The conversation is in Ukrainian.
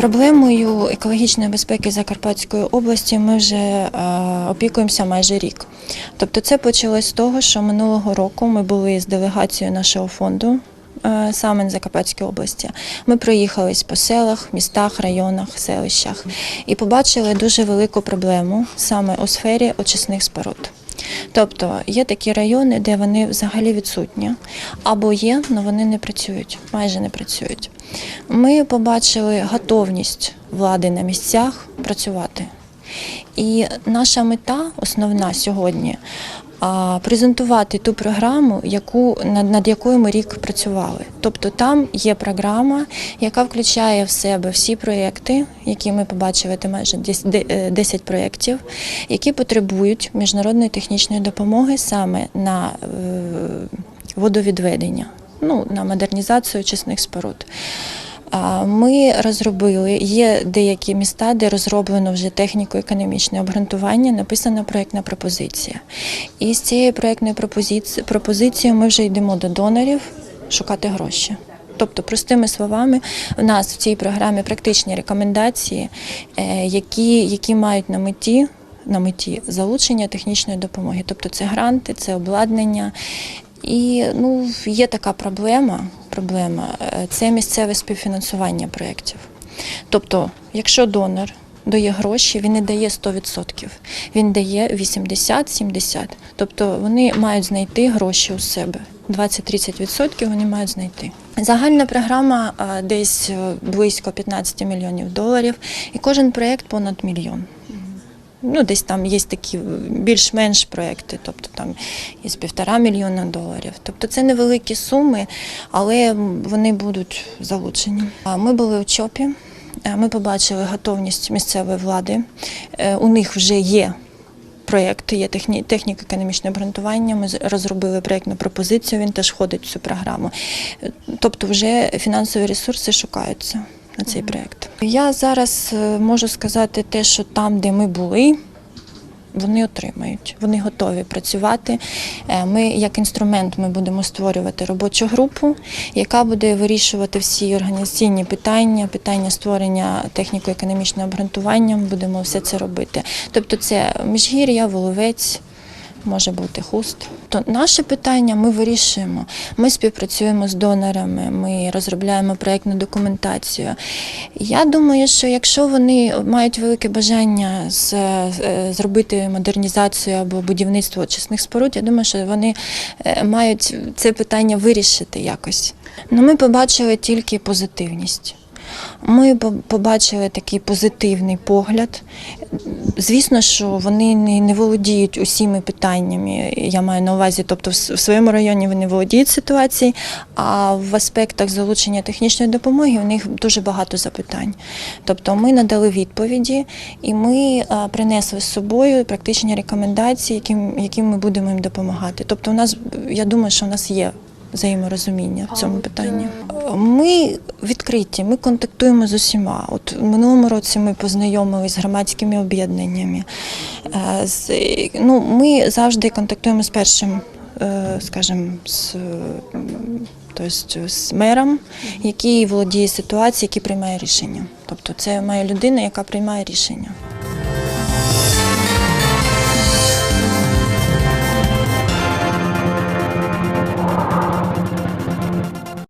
Проблемою екологічної безпеки Закарпатської області ми вже е, опікуємося майже рік. Тобто, це почалось з того, що минулого року ми були з делегацією нашого фонду. е, Саме на Закарпатській області ми проїхались по селах, містах, районах, селищах і побачили дуже велику проблему саме у сфері очисних споруд. Тобто є такі райони, де вони взагалі відсутні, або є, але вони не працюють, майже не працюють. Ми побачили готовність влади на місцях працювати. І наша мета основна сьогодні презентувати ту програму, яку, над, якою ми рік працювали. Тобто там є програма, яка включає в себе всі проєкти, які ми побачили, це майже 10 де- е, 10 проєктів, які потребують міжнародної технічної допомоги саме на е, водовідведення, ну, на модернізацію очисних споруд. Ми розробили, є деякі міста, де розроблено вже техніко-економічне обґрунтування, написана проєктна пропозиція. І з цією проєктною пропозиці- пропозицією ми вже йдемо до донорів шукати гроші. Тобто, простими словами, у нас в цій програмі практичні рекомендації, е, які, які мають на меті. На меті залучення технічної допомоги, тобто це гранти, це обладнання. І ну, є така проблема, проблема е, це місцеве співфінансування проєктів. Тобто, якщо донор дає гроші, він не дає 100%, він дає 80-70%. Тобто вони мають знайти гроші у себе. 20-30% вони мають знайти. Загальна програма десь е, близько 15 мільйонів доларів, і кожен проєкт понад мільйон. Ну, десь там є такі більш-менш проекти, тобто там є півтора мільйона доларів. Тобто це невеликі суми, але вони будуть залучені. Ми були у ЧОПі, ми побачили готовність місцевої влади. Е, У них вже є проєкт, є техні- техніко-економічне обґрунтування. Ми розробили проєктну пропозицію, він теж входить в цю програму. Е, Тобто вже фінансові ресурси шукаються на цей проєкт. Я зараз е, можу сказати те, що там, де ми були, вони отримають, вони готові працювати. Е, Ми, як інструмент, ми будемо створювати робочу групу, яка буде вирішувати всі організаційні питання, питання створення техніко-економічного обґрунтування. Будемо все це робити. Тобто, це міжгір'я, воловець. Може бути хуст. То наше питання ми вирішуємо. Ми співпрацюємо з донорами, ми розробляємо проєктну документацію. Я думаю, що якщо вони мають велике бажання з, е, зробити модернізацію або будівництво очисних споруд, я думаю, що вони е, мають це питання вирішити якось. Ну, ми побачили тільки позитивність. Ми побачили такий позитивний погляд. Звісно, що вони не, володіють усіми питаннями. Я маю на увазі, тобто в своєму районі вони володіють ситуацією, а в аспектах залучення технічної допомоги у них дуже багато запитань. Тобто ми надали відповіді і ми принесли з собою практичні рекомендації, яким, яким ми будемо їм допомагати. Тобто, у нас я думаю, що у нас є взаєморозуміння в цьому питанні. Ми відкриті, ми контактуємо з усіма. От в минулому році ми познайомилися з громадськими об'єднаннями. Е, Ну, ми завжди контактуємо з першим, е, скажімо, з, тобто з мером, який володіє ситуацією, який приймає рішення. Тобто це має людина, яка приймає рішення.